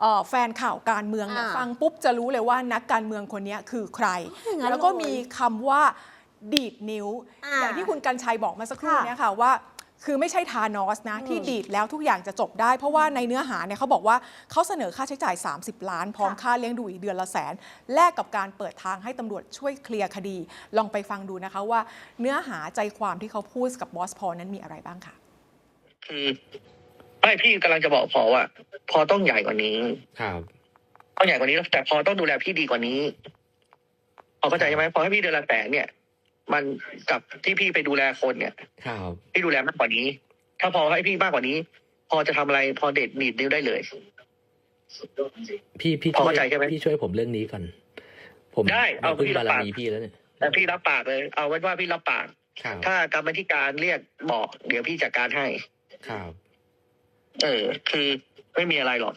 เอ่อแฟนข่าวการเมืองเนี่ยอ่าฟังปุ๊บจะรู้เลยว่านักการเมืองคนเนี้ยคือใครอย่างนั้นแล้วก็เลยมีคำว่าดีดนิ้วอ่าอย่างที่คุณกันชัยบอกมาสักครู่ค่ะเนี่ยค่ะว่าคือไม่ใช่ทานอสนะ ที่ดีดแล้วทุกอย่างจะจบได้ เพราะว่าในเนื้อหาเนี่ยเขาบอกว่าเขาเสนอค่าใช้จ่าย 30 ล้าน พร้อมค่ะค่าเลี้ยงดูอีกเดือนละแสน แลกกับการเปิดทางให้ตำรวจช่วยเคลียร์คดี ลองไปฟังดูนะคะว่าเนื้อหาใจความที่เขาพูดกับบอสพอลนั้นมีอะไรบ้างค่ะ คือไม่พี่กำลังจะบอกพอว่า พอต้องใหญ่กว่านี้ ครับต้องใหญ่กว่านี้แต่พอต้องดูแลพี่ดีกว่านี้พอเข้าใจใช่ไหมพอให้พี่เดือนละแสนเนี่ย มันกับที่พี่ไปดูแลคนเนี่ย ครับพี่ดูแลมากกว่านี้ ถ้าพอให้พี่มากกว่านี้ พอจะทำอะไรพอเด็ดหนีดนิ้วได้เลย พี่พี่พอช่วเข้ายใจใช่ไหม พี่ช่วยผมเรื่องนี้ก่อน ผมได้เอาพึ่งพี่รับบารปาก มีพี่แล้วเนี่ยแต่พี่รับปากเลย เอาไว้ว่าพี่รับปาก ครับถ้ากรรมธิการเรียกบอกเดี๋ยวพี่จัดการให้ ครับ เออ คือ ไม่มีอะไรหรอก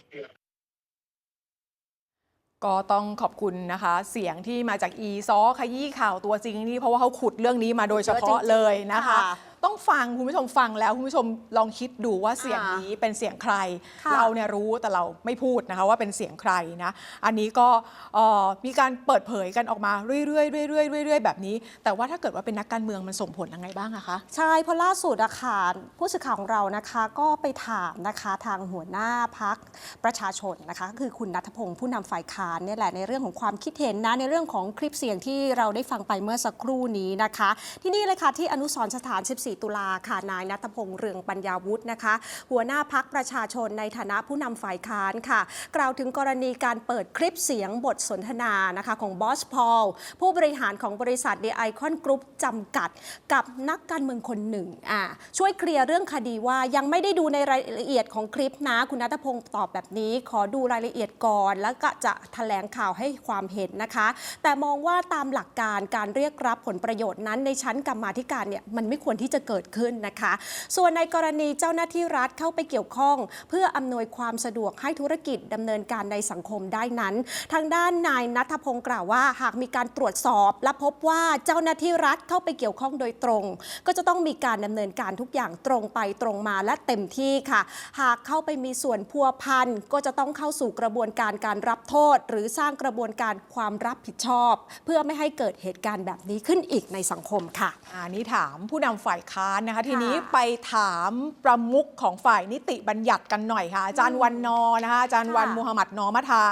ก็ต้องขอบคุณนะคะ เสียงที่มาจากอีซอขยี้ข่าวตัวจริงนี่เพราะว่าเขาขุดเรื่องนี้มาโดยเฉพาะเลยนะคะค่ะ ต้องฟังคุณผู้ชมฟังแล้วคุณผู้ชมลองคิดดูว่าเสียงนี้เป็นเสียงใคร ค่ะ เราเนี่ยรู้แต่เราไม่พูดนะคะว่าเป็นเสียงใครนะ อันนี้ก็เอ่อมีการเปิดเผยกันออกมาเรื่อยๆเรื่อยๆเรื่อยๆแบบนี้ แต่ว่าถ้าเกิดว่าเป็นนักการเมืองมันส่งผลยังไงบ้างอะคะ ใช่เพราะล่าสุดอะค่ะผู้สื่อข่าวของเรานะคะก็ไปถามนะคะทางหัวหน้าพักประชาชนนะคะก็คือคุณนัทพงศ์ผู้นำฝ่ายค้านเนี่ยแหละในเรื่องของความคิดเห็นนะในเรื่องของคลิปเสียงที่เราได้ฟังไปเมื่อสักครู่นี้นะคะ ที่นี่เลยค่ะที่อนุสรณ์สถาน4 ตุลาค่ะนายนัทพงศ์เรืองปัญญาวุฒินะคะ หัวหน้าพักประชาชนในฐานะผู้นำฝ่ายค้านค่ะ กล่าวถึงกรณีการเปิดคลิปเสียงบทสนทนานะคะของบอสพอลผู้บริหารของบริษัท The Icon Group จำกัด กับนักการเมืองคนหนึ่งอ่าช่วยเคลียร์เรื่องคดีว่ายังไม่ได้ดูในรายละเอียดของคลิปนะ คุณนัทพงศ์ตอบแบบนี้ ขอดูรายละเอียดก่อน แล้วก็จะแถลงข่าวให้ความเห็นนะคะ แต่มองว่าตามหลักการการเรียกรับผลประโยชน์นั้นในชั้นกรรมาธิการเนี่ยมันไม่ควรที่จะเกิดขึ้นนะคะ ส่วนในกรณีเจ้าหน้าที่รัฐเข้าไปเกี่ยวข้อง เพื่ออำนวยความสะดวกให้ธุรกิจดำเนินการในสังคมได้นั้น ทางด้านนายนัทพงศ์กล่าวว่า หากมีการตรวจสอบ และพบว่าเจ้าหน้าที่รัฐเข้าไปเกี่ยวข้องโดยตรง ก็จะต้องมีการดำเนินการทุกอย่างตรงไปตรงมาและเต็มที่ค่ะ หากเข้าไปมีส่วนพัวพันก็จะต้องเข้าสู่กระบวนการการรับโทษ หรือสร้างกระบวนการความรับผิดชอบ เพื่อไม่ให้เกิดเหตุการณ์แบบนี้ขึ้นอีกในสังคมค่ะอันนี้ถามผู้นำฝ่ายค้านนะคะ ทีนี้ค่ะไปถามประมุขของฝ่ายนิติบัญญัติกันหน่อยค่ะ อาจารย์วันนอร์นะคะอาจารย์วันค่ะมูฮัมหมัดนอมัทา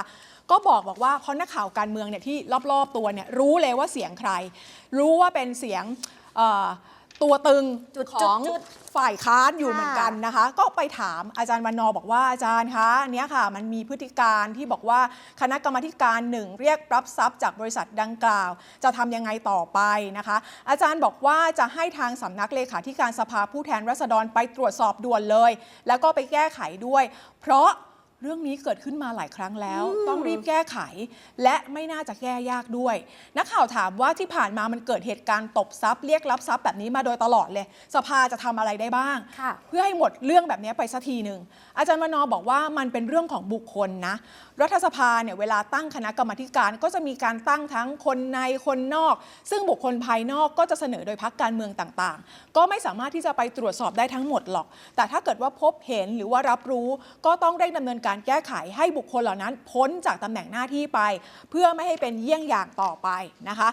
ก็บอกบอกว่าเพราะนักข่าวการเมืองเนี่ยที่รอบๆตัวเนี่ยรู้เลยว่าเสียงใคร รู้ว่าเป็นเสียงเอ่อ ตัวตึงจุดของจุดฝ่ายค้านอยู่ค่ะเหมือนกันนะคะ ก็ไปถามอาจารย์วันนอร์บอกว่าอาจารย์คะอันเนี้ยค่ะ มันมีพฤติการที่บอกว่าคณะกรรมาธิการหนึ่งเรียกรับทรัพย์จากบริษัทดังกล่าว จะทำยังไงต่อไปนะคะ อาจารย์บอกว่าจะให้ทางสำนักเลขาธิการสภาผู้แทนราษฎรไปตรวจสอบด่วนเลย แล้วก็ไปแก้ไขด้วย เพราะ เรื่องนี้เกิดขึ้นมาหลายครั้งแล้ว ต้องรีบแก้ไข และไม่น่าจะแก้ยากด้วย นักข่าวถามว่าที่ผ่านมามันเกิดเหตุการณ์ตบทรัพย์เรียกรับทรัพย์แบบนี้มาโดยตลอดเลย สภาจะทำอะไรได้บ้างค่ะเพื่อให้หมดเรื่องแบบนี้ไปสักทีหนึ่งอาจารย์มนอบอกว่ามันเป็นเรื่องของบุคคลนะรัฐสภาเนี่ยเวลาตั้งคณะกรรมาธิการก็จะมีการตั้งทั้งคนในคนนอก ซึ่งบุคคลภายนอกก็จะเสนอโดยพักการเมืองต่างๆ ก็ไม่สามารถที่จะไปตรวจสอบได้ทั้งหมดหรอก แต่ถ้าเกิดว่าพบเห็นหรือว่ารับรู้ก็ต้องเร่งดำเนินการแก้ไขให้บุคคลเหล่านั้นพ้นจากตำแหน่งหน้าที่ไป เพื่อไม่ให้เป็นเยี่ยงอย่างต่อไปนะคะ